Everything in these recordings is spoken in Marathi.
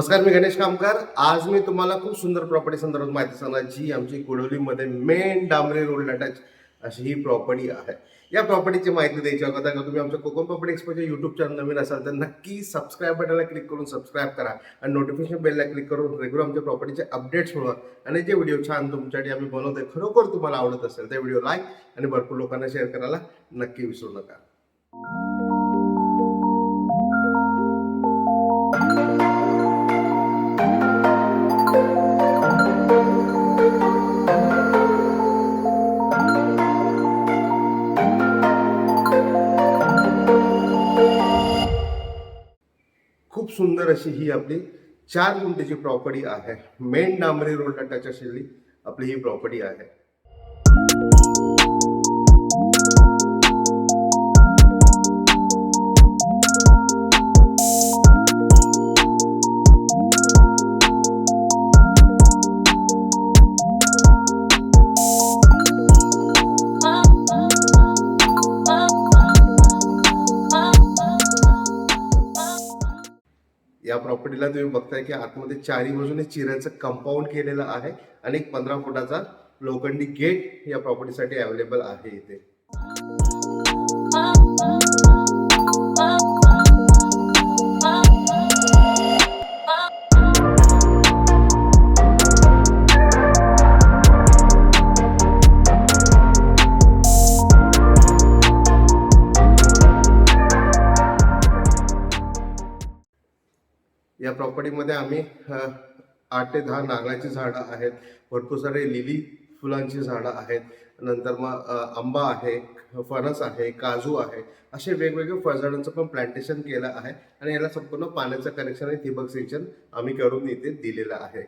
नमस्कार मी गणेश कामकर. आज मी तुम्हाला खूप सुंदर प्रॉपर्टी संदर्भात माहिती सांगणार जी आमची कुडोलीमध्ये मेन डांबरी रोड अटॅच अशी ही प्रॉपर्टी आहे. या प्रॉपर्टीची माहिती द्यायची अगोदर का तुम्ही आमच्या कोकण प्रॉपर्टी एक्सपोच्या युट्यूब चॅनल नवीन असाल तर नक्की सबस्क्राईब बटनला क्लिक करून सबस्क्राईब करा आणि नोटिफिकेशन बेलला क्लिक करून रेग्युलर आमच्या प्रॉपर्टीचे अपडेट्स मिळवा. आणि जे व्हिडिओ छान तुमच्यासाठी आम्ही बनवतोय खरोखर तुम्हाला आवडत असेल त्या व्हिडिओ लाईक आणि भरपूर लोकांना शेअर करायला नक्की विसरू नका. सुंदर अशी ही आपली चार गुंठेची प्रॉपर्टी आहे. मेन डांबरी रोड टच असलेली आपली ही प्रॉपर्टी आहे. या प्रॉपर्टीला तुम्ही बघताय की आतमध्ये चारी बाजूने चिऱ्याचं कंपाऊंड केलेलं आहे आणि एक पंधरा फुटाचा लोखंडी गेट या प्रॉपर्टीसाठी अवेलेबल आहे इथे. या प्रॉपर्टीमध्ये आम्ही आठ ते दहा नारळाची झाडं आहेत. भरपूर सारे लिली फुलांची झाडं आहेत. नंतर मग आंबा आहे फणस आहे काजू आहे. असे वेगवेगळे फळझाडांचं पण प्लांटेशन केलं आहे. आणि याला संपूर्ण पाण्याचं कनेक्शन आणि ठिबक सिंचन आम्ही करून इथे दिलेलं आहे.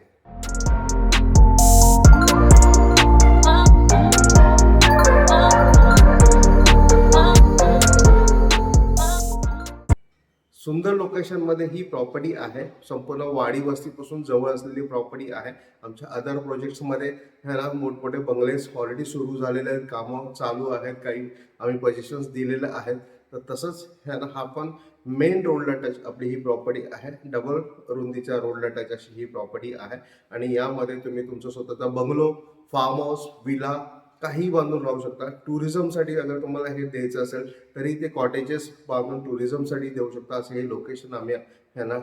सुंदर लोकेशनमध्ये ही प्रॉपर्टी आहे. संपूर्ण वाडी वस्तीपासून जवळ असलेली प्रॉपर्टी आहे. आमच्या अदर प्रोजेक्ट्समध्ये ह्याला मोठमोठे बंगलेस ऑलरेडी सुरू झालेले आहेत. कामं चालू आहेत. काही आम्ही पजेशन्स दिलेले आहेत. तर तसंच ह्याला हा पण मेन रोडला टच आपली ही प्रॉपर्टी आहे. डबल रुंदीच्या रोडला टच अशी ही प्रॉपर्टी आहे. आणि यामध्ये तुम्ही तुमचं स्वतःचा बंगलो फार्म हाऊस विला काही बांधून राहू शकता. टुरिझमसाठी अगर तुम्हाला हे द्यायचं असेल तरी ते कॉटेजेस बांधून टुरिझमसाठी देऊ शकता. असे हे लोकेशन आम्ही ह्यांना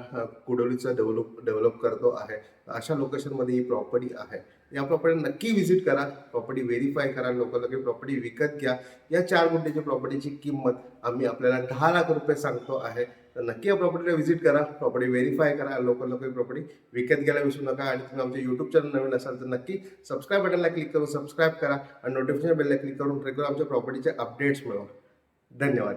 कुडोलीचं डेव्हलप डेव्हलप करतो आहे. अशा लोकेशनमध्ये ही प्रॉपर्टी आहे. या प्रॉपर्टी नक्की व्हिजिट करा. प्रॉपर्टी व्हेरीफाय करा लोकांना प्रॉपर्टी विकत घ्या. या चार गुंठेची प्रॉपर्टीची किंमत आम्ही आपल्याला दहा लाख रुपये सांगतो आहे. तर नक्की या प्रॉपर्टीला व्हिजिट करा. प्रॉपर्टी व्हेरीफाय करा. लवकर लवकर प्रॉपर्टी विकत घ्यायला विसरू नका. आणि तुम्ही आमचे यूट्यूब चॅनल नवीन असाल तर नक्की सबस्क्राईब बटनला क्लिक करून सबस्क्राईब करा. आणि नोटिफिकेशन बेलला क्लिक करून रेग्युलर आमच्या प्रॉपर्टीचे अपडेट्स मिळवा. धन्यवाद.